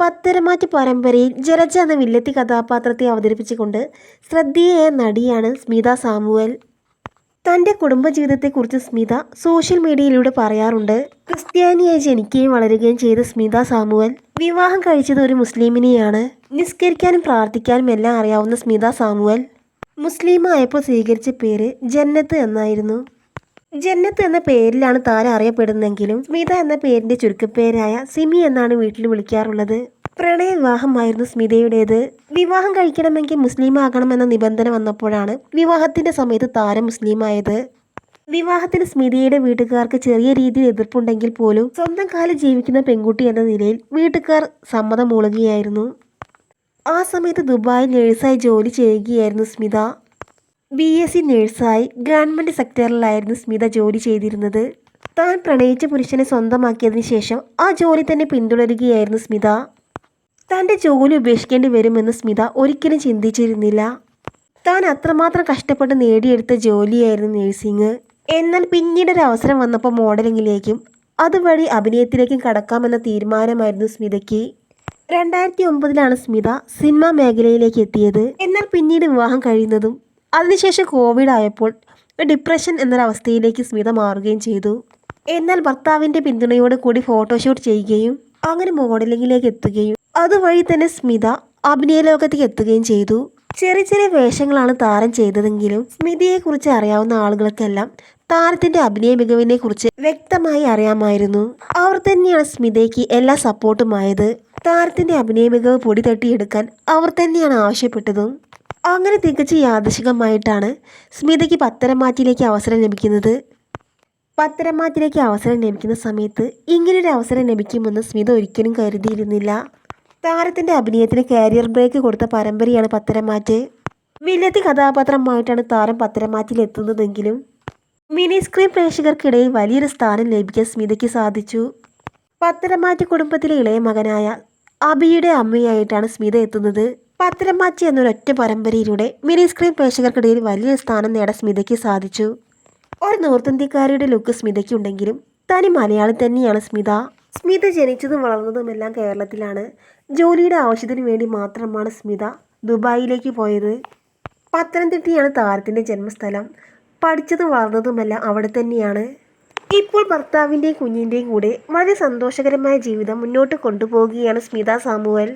പത്തരമാറ്റ് പരമ്പരയിൽ ജലജ എന്ന വില്ലത്തി കഥാപാത്രത്തെ അവതരിപ്പിച്ചുകൊണ്ട് ശ്രദ്ധേയ നടിയാണ് സ്മിത സാമുവൽ. തന്റെ കുടുംബജീവിതത്തെക്കുറിച്ച് സ്മിത സോഷ്യൽ മീഡിയയിലൂടെ പറയാറുണ്ട്. ക്രിസ്ത്യാനിയായി ജനിക്കുകയും വളരുകയും ചെയ്ത സ്മിത സാമുവൽ വിവാഹം കഴിച്ചത് ഒരു മുസ്ലിമിനെയാണ്. നിസ്കരിക്കാനും പ്രാർത്ഥിക്കാനും എല്ലാം അറിയാവുന്ന സ്മിത സാമുവൽ മുസ്ലിമായപ്പോൾ സ്വീകരിച്ച പേര് ജന്നത്ത് എന്നായിരുന്നു. ജന്നത്ത് എന്ന പേരിലാണ് താരം അറിയപ്പെടുന്നതെങ്കിലും സ്മിത എന്ന പേരിന്റെ ചുരുക്കപ്പേരായ സിമി എന്നാണ് വീട്ടിൽ വിളിക്കാറുള്ളത്. പ്രണയ വിവാഹമായിരുന്നു സ്മിതയുടേത്. വിവാഹം കഴിക്കണമെങ്കിൽ മുസ്ലിം ആകണമെന്ന നിബന്ധന വന്നപ്പോഴാണ് വിവാഹത്തിന്റെ സമയത്ത് താരം മുസ്ലിമായത്. വിവാഹത്തിന് സ്മിതയുടെ വീട്ടുകാർക്ക് ചെറിയ രീതിയിൽ എതിർപ്പുണ്ടെങ്കിൽ പോലും സ്വന്തം കാലിൽ ജീവിക്കുന്ന പെൺകുട്ടി എന്ന നിലയിൽ വീട്ടുകാർ സമ്മതം മൂളുകയായിരുന്നു. ആ സമയത്ത് ദുബായിൽ നേഴ്സായി ജോലി ചെയ്യുകയായിരുന്നു സ്മിത. ബി എസ് സി നേഴ്സായി ഗവൺമെന്റ് സെക്ടറിലായിരുന്നു സ്മിത ജോലി ചെയ്തിരുന്നത്. താൻ പ്രണയിച്ച പുരുഷനെ സ്വന്തമാക്കിയതിന് ശേഷം ആ ജോലി തന്നെ പിന്തുടരുകയായിരുന്നു സ്മിത. തന്റെ ജോലി ഉപേക്ഷിക്കേണ്ടി വരുമെന്ന് സ്മിത ഒരിക്കലും ചിന്തിച്ചിരുന്നില്ല. താൻ അത്രമാത്രം കഷ്ടപ്പെട്ട് നേടിയെടുത്ത ജോലിയായിരുന്നു നേഴ്സിംഗ്. എന്നാൽ പിന്നീട് ഒരു അവസരം വന്നപ്പോൾ മോഡലിങ്ങിലേക്കും അതുവഴി അഭിനയത്തിലേക്കും കടക്കാമെന്ന തീരുമാനമായിരുന്നു സ്മിതയ്ക്ക്. രണ്ടായിരത്തി ഒമ്പതിലാണ് സ്മിത സിനിമാ മേഖലയിലേക്ക് എത്തിയത്. എന്നാൽ പിന്നീട് വിവാഹം കഴിയുന്നതും അതിനുശേഷം കോവിഡ് ആയപ്പോൾ ഡിപ്രഷൻ എന്നൊരവസ്ഥയിലേക്ക് സ്മിത മാറുകയും ചെയ്തു. എന്നാൽ ഭർത്താവിന്റെ പിന്തുണയോട് കൂടി ഫോട്ടോഷൂട്ട് ചെയ്യുകയും അങ്ങനെ മോഡലിങ്ങിലേക്ക് എത്തുകയും അതുവഴി തന്നെ സ്മിത അഭിനയ ലോകത്തേക്ക് എത്തുകയും ചെയ്തു. ചെറിയ ചെറിയ വേഷങ്ങളാണ് താരം ചെയ്തതെങ്കിലും സ്മിതയെക്കുറിച്ച് അറിയാവുന്ന ആളുകൾക്കെല്ലാം താരത്തിന്റെ അഭിനയ മികവിനെ കുറിച്ച് വ്യക്തമായി അറിയാമായിരുന്നു. അവർ തന്നെയാണ് സ്മിതയ്ക്ക് എല്ലാ സപ്പോർട്ടുമായത്. താരത്തിന്റെ അഭിനയ മികവ് പൊടി തട്ടിയെടുക്കാൻ അവർ തന്നെയാണ് ആവശ്യപ്പെട്ടതും. അങ്ങനെ തികച്ച് യാദൃശികമായിട്ടാണ് സ്മിതയ്ക്ക് പത്തരമാറ്റിലേക്ക് അവസരം ലഭിക്കുന്നത്. പത്തരമാറ്റിലേക്ക് അവസരം ലഭിക്കുന്ന സമയത്ത് ഇങ്ങനൊരു അവസരം ലഭിക്കുമെന്ന് സ്മിത ഒരിക്കലും കരുതിയിരുന്നില്ല. താരത്തിന്റെ അഭിനയത്തിന് കാരിയർ ബ്രേക്ക് കൊടുത്ത പരമ്പരയാണ് പത്തരമാറ്റ്. വില്ലത്തി കഥാപാത്രമായിട്ടാണ് താരം പത്തരമാറ്റിൽ എത്തുന്നതെങ്കിലും മിനി സ്ക്രീൻ പ്രേക്ഷകർക്കിടയിൽ വലിയൊരു സ്ഥാനം ലഭിക്കാൻ സ്മിതയ്ക്ക് സാധിച്ചു. പത്തരമാറ്റ് കുടുംബത്തിലെ ഇളയ മകനായ അബിയുടെ അമ്മയായിട്ടാണ് സ്മിത എത്തുന്നത്. പത്തരമാറ്റി എന്നൊരൊറ്റ പരമ്പരയിലൂടെ മിനി സ്ക്രീൻ പ്രേക്ഷകർക്കിടയിൽ വലിയ സ്ഥാനം നേടാൻ സ്മിതയ്ക്ക് സാധിച്ചു. ഒരു നോർത്ത് ഇന്ത്യക്കാരിയുടെ ലുക്ക് സ്മിതയ്ക്കുണ്ടെങ്കിലും തനി മലയാളി തന്നെയാണ് സ്മിത. സ്മിത ജനിച്ചതും വളർന്നതും എല്ലാം കേരളത്തിലാണ്. ജോലിയുടെ ആവശ്യത്തിന് വേണ്ടി മാത്രമാണ് സ്മിത ദുബായിലേക്ക് പോയത്. പത്തനംതിട്ടയാണ് താരത്തിന്റെ ജന്മസ്ഥലം. പഠിച്ചതും വളർന്നതുമെല്ലാം അവിടെ തന്നെയാണ്. ഇപ്പോൾ ഭർത്താവിന്റെയും കുഞ്ഞിന്റെയും കൂടെ വളരെ സന്തോഷകരമായ ജീവിതം മുന്നോട്ട് കൊണ്ടുപോവുകയാണ് സ്മിത സാമുവൽ.